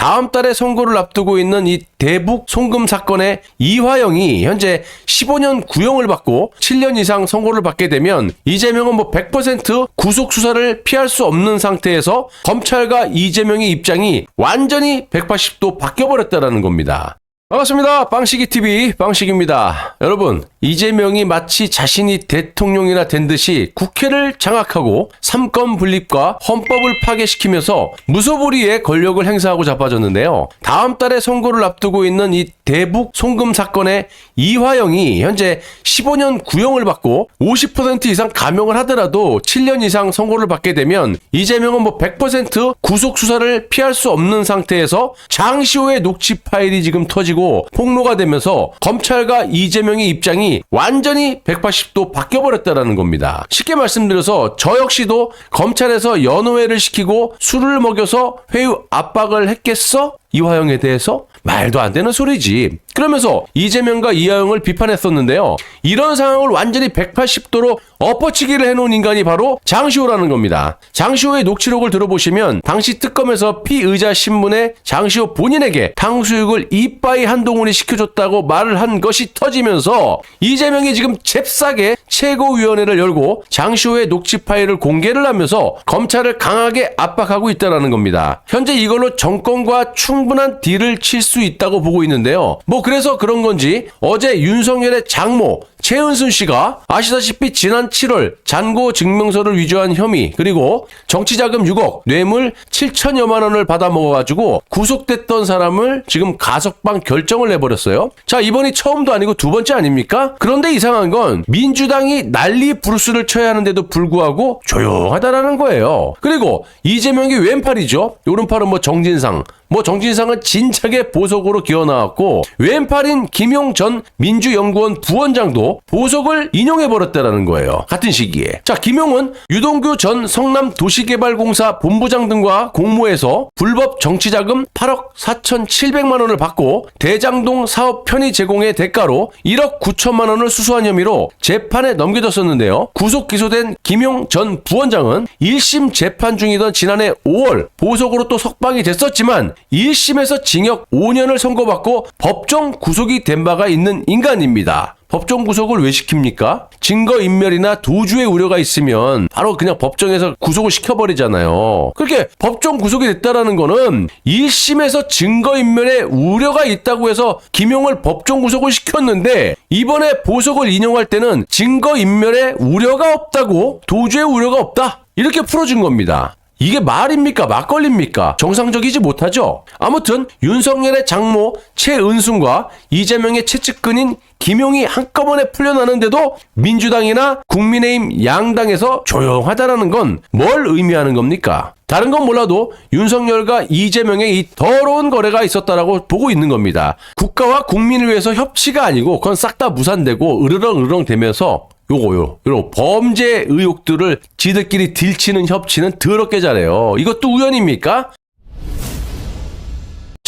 다음 달에 선고를 앞두고 있는 이 대북 송금 사건의 이화영이 현재 15년 구형을 받고 7년 이상 선고를 받게 되면 이재명은 뭐 100% 구속 수사를 피할 수 없는 상태에서 검찰과 이재명의 입장이 완전히 180도 바뀌어 버렸다라는 겁니다. 반갑습니다. 빵식이 TV 빵식입니다. 여러분, 이재명이 마치 자신이 대통령이나 된 듯이 국회를 장악하고 삼권 분립과 헌법을 파괴시키면서 무소불위의 권력을 행사하고 자빠졌는데요. 다음 달에 선고를 앞두고 있는 이 대북 송금 사건의 이화영이 현재 15년 구형을 받고 50% 이상 감형을 하더라도 7년 이상 선고를 받게 되면 이재명은 뭐 100% 구속 수사를 피할 수 없는 상태에서 장시호의 녹취 파일이 지금 터지고 폭로가 되면서 검찰과 이재명의 입장이 완전히 180도 바뀌어버렸다라는 겁니다. 쉽게 말씀드려서 저 역시도 검찰에서 연호회를 시키고 술을 먹여서 회유 압박을 했겠어? 이화영에 대해서? 말도 안 되는 소리지. 그러면서 이재명과 이화영을 비판했었는데요. 이런 상황을 완전히 180도로 엎어치기를 해놓은 인간이 바로 장시호라는 겁니다. 장시호의 녹취록을 들어보시면 당시 특검에서 피의자 신문에 장시호 본인에게 탕수육을 이빠이 한동훈이 시켜줬다고 말을 한 것이 터지면서 이재명이 지금 잽싸게 최고위원회를 열고 장시호의 녹취 파일을 공개를 하면서 검찰을 강하게 압박하고 있다는 겁니다. 현재 이걸로 정권과 충분한 딜을 칠수 있다고 보고 있는데요. 뭐 그래서 그런 건지 어제 윤석열의 장모 최은순 씨가 아시다시피 지난 7월 잔고 증명서를 위조한 혐의 그리고 정치자금 6억 뇌물 7천여만 원을 받아먹어가지고 구속됐던 사람을 지금 가석방 결정을 내버렸어요. 자 이번이 처음도 아니고 두 번째 아닙니까? 그런데 이상한 건 민주당이 난리 부르스를 쳐야 하는데도 불구하고 조용하다라는 거예요. 그리고 이재명이 왼팔이죠. 오른팔은 뭐 정진상 뭐 정진상은 진작에 보석으로 기어 나왔고 왼팔인 김용 전 민주연구원 부원장도 보석을 인용해 버렸다라는 거예요. 같은 시기에. 자, 김용은 유동규 전 성남 도시개발공사 본부장 등과 공모해서 불법 정치자금 8억 4,700만 원을 받고 대장동 사업 편의 제공의 대가로 1억 9천만 원을 수수한 혐의로 재판에 넘겨졌었는데요. 구속 기소된 김용 전 부원장은 1심 재판 중이던 지난해 5월 보석으로 또 석방이 됐었지만 1심에서 징역 5년을 선고받고 법정 구속이 된 바가 있는 인간입니다. 법정 구속을 왜 시킵니까? 증거 인멸이나 도주의 우려가 있으면 바로 그냥 법정에서 구속을 시켜버리잖아요. 그렇게 법정 구속이 됐다라는 거는 1심에서 증거 인멸의 우려가 있다고 해서 김용을 법정 구속을 시켰는데 이번에 보석을 인용할 때는 증거 인멸의 우려가 없다고 도주의 우려가 없다. 이렇게 풀어준 겁니다. 이게 말입니까? 막걸리입니까? 정상적이지 못하죠? 아무튼 윤석열의 장모 최은순과 이재명의 최측근인 김용이 한꺼번에 풀려나는데도 민주당이나 국민의힘 양당에서 조용하다라는 건 뭘 의미하는 겁니까? 다른 건 몰라도 윤석열과 이재명의 이 더러운 거래가 있었다라고 보고 있는 겁니다. 국가와 국민을 위해서 협치가 아니고 그건 싹 다 무산되고 으르렁으르렁 되면서 요거요. 요런 범죄 의혹들을 지들끼리 딜치는 협치는 더럽게 잘해요. 이것도 우연입니까?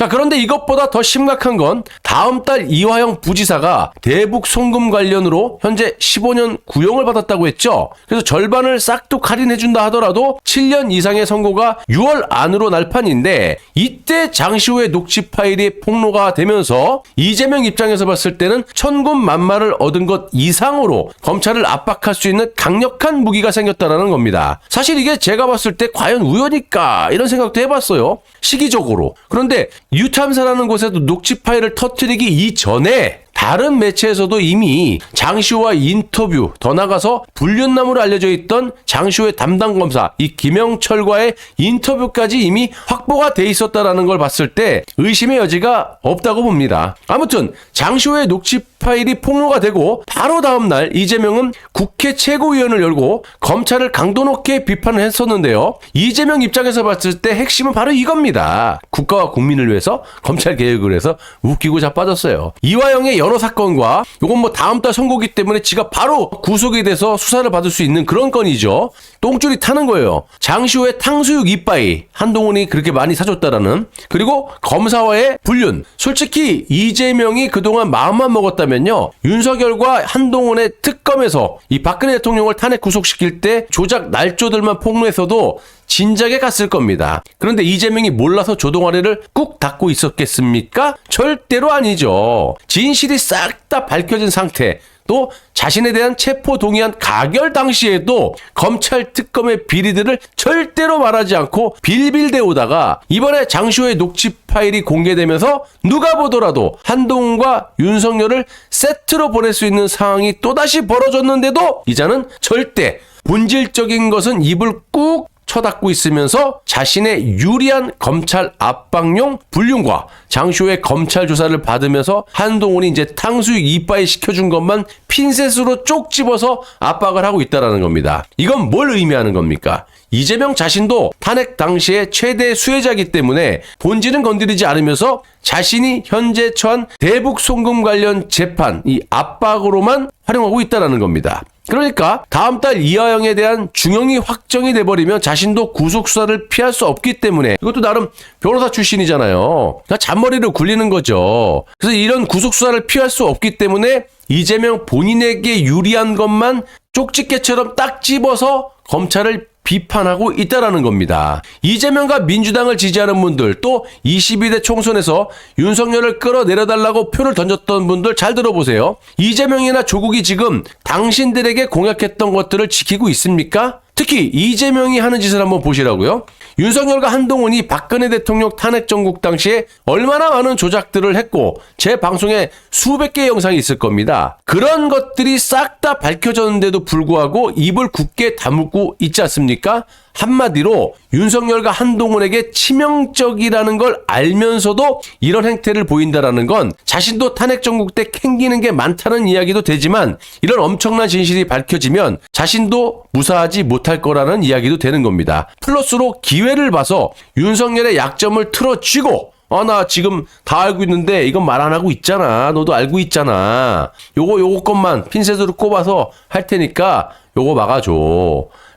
자, 그런데 이것보다 더 심각한 건 다음 달 이화영 부지사가 대북 송금 관련으로 현재 15년 구형을 받았다고 했죠. 그래서 절반을 싹둑 할인해준다 하더라도 7년 이상의 선고가 6월 안으로 날 판인데 이때 장시호의 녹취 파일이 폭로가 되면서 이재명 입장에서 봤을 때는 천군 만마를 얻은 것 이상으로 검찰을 압박할 수 있는 강력한 무기가 생겼다라는 겁니다. 사실 이게 제가 봤을 때 과연 우연일까 이런 생각도 해봤어요. 시기적으로. 그런데 유탐사라는 곳에도 녹취 파일을 터트리기 이전에 다른 매체에서도 이미 장시호와 인터뷰 더 나가서 불륜남으로 알려져 있던 장시호의 담당 검사 이 김영철과의 인터뷰까지 이미 확보가 돼 있었다라는 걸 봤을 때 의심의 여지가 없다고 봅니다. 아무튼 장시호의 녹취 파일이 폭로가 되고 바로 다음 날 이재명은 국회 최고위원을 열고 검찰을 강도 높게 비판을 했었는데요. 이재명 입장에서 봤을 때 핵심은 바로 이겁니다. 국가와 국민을 위해서 검찰 개혁을 해서 웃기고 자빠졌어요. 이화영의 여러 사건과 이건 뭐 다음 달 선고기 때문에 지가 바로 구속이 돼서 수사를 받을 수 있는 그런 건이죠. 똥줄이 타는 거예요. 장시호의 탕수육 이빠이 한동훈이 그렇게 많이 사줬다라는 그리고 검사와의 불륜. 솔직히 이재명이 그동안 마음만 먹었다면요. 윤석열과 한동훈의 특검에서 이 박근혜 대통령을 탄핵 구속시킬 때 조작 날조들만 폭로했어도 진작에 갔을 겁니다. 그런데 이재명이 몰라서 조동아리를 꾹 닫고 있었겠습니까? 절대로 아니죠. 진실이 싹 다 밝혀진 상태. 또 자신에 대한 체포 동의안 가결 당시에도 검찰 특검의 비리들을 절대로 말하지 않고 빌빌대오다가 이번에 장시호의 녹취 파일이 공개되면서 누가 보더라도 한동훈과 윤석열을 세트로 보낼 수 있는 상황이 또다시 벌어졌는데도 이자는 절대 본질적인 것은 입을 꾹 쳐닫고 있으면서 자신의 유리한 검찰 압박용 불륜과 장쇼의 검찰 조사를 받으면서 한동훈이 이제 탕수육 이빠이 시켜준 것만 핀셋으로 쪽 집어서 압박을 하고 있다라는 겁니다. 이건 뭘 의미하는 겁니까? 이재명 자신도 탄핵 당시에 최대 수혜자이기 때문에 본질은 건드리지 않으면서 자신이 현재 처한 대북 송금 관련 재판 이 압박으로만 활용하고 있다라는 겁니다. 그러니까 다음 달 이하영에 대한 중형이 확정이 돼버리면 자신도 구속 수사를 피할 수 없기 때문에 이것도 나름 변호사 출신이잖아요. 그러니까 잔머리를 굴리는 거죠. 그래서 이런 구속 수사를 피할 수 없기 때문에 이재명 본인에게 유리한 것만 쪽집게처럼 딱 집어서 검찰을 비판하고 있다라는 겁니다. 이재명과 민주당을 지지하는 분들 또 22대 총선에서 윤석열을 끌어내려달라고 표를 던졌던 분들 잘 들어보세요. 이재명이나 조국이 지금 당신들에게 공약했던 것들을 지키고 있습니까? 특히 이재명이 하는 짓을 한번 보시라고요. 윤석열과 한동훈이 박근혜 대통령 탄핵 정국 당시에 얼마나 많은 조작들을 했고 제 방송에 수백 개의 영상이 있을 겁니다. 그런 것들이 싹 다 밝혀졌는데도 불구하고 입을 굳게 다물고 있지 않습니까? 한마디로 윤석열과 한동훈에게 치명적이라는 걸 알면서도 이런 행태를 보인다라는 건 자신도 탄핵 정국 때 캥기는 게 많다는 이야기도 되지만 이런 엄청난 진실이 밝혀지면 자신도 무사하지 못할 거라는 이야기도 되는 겁니다. 플러스로 기회를 봐서 윤석열의 약점을 틀어쥐고 어, 나 지금 다 알고 있는데 이건 말 안 하고 있잖아. 너도 알고 있잖아. 요거, 요거 것만 핀셋으로 꼽아서 할 테니까 요거 막아줘.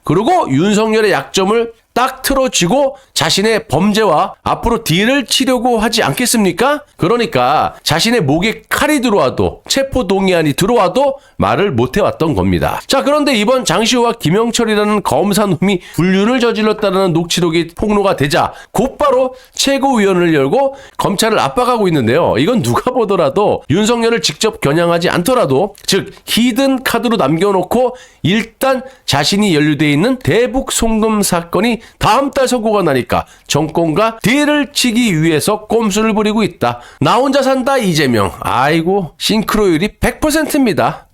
그리고 윤석열의 약점을 딱 틀어쥐고 자신의 범죄와 앞으로 딜을 치려고 하지 않겠습니까? 그러니까 자신의 목에 칼이 들어와도 체포 동의안이 들어와도 말을 못 해왔던 겁니다. 자 그런데 이번 장시호와 김영철이라는 검사 놈이 불륜을 저질렀다는 녹취록이 폭로가 되자 곧바로 최고위원을 열고 검찰을 압박하고 있는데요. 이건 누가 보더라도 윤석열을 직접 겨냥하지 않더라도 즉 히든 카드로 남겨놓고 일단 자신이 연루돼 있는 대북 송금 사건이 다음 달 선고가 나니까 정권과 뒤를 치기 위해서 꼼수를 부리고 있다. 나 혼자 산다 이재명. 아이고 싱크로율이 100%입니다.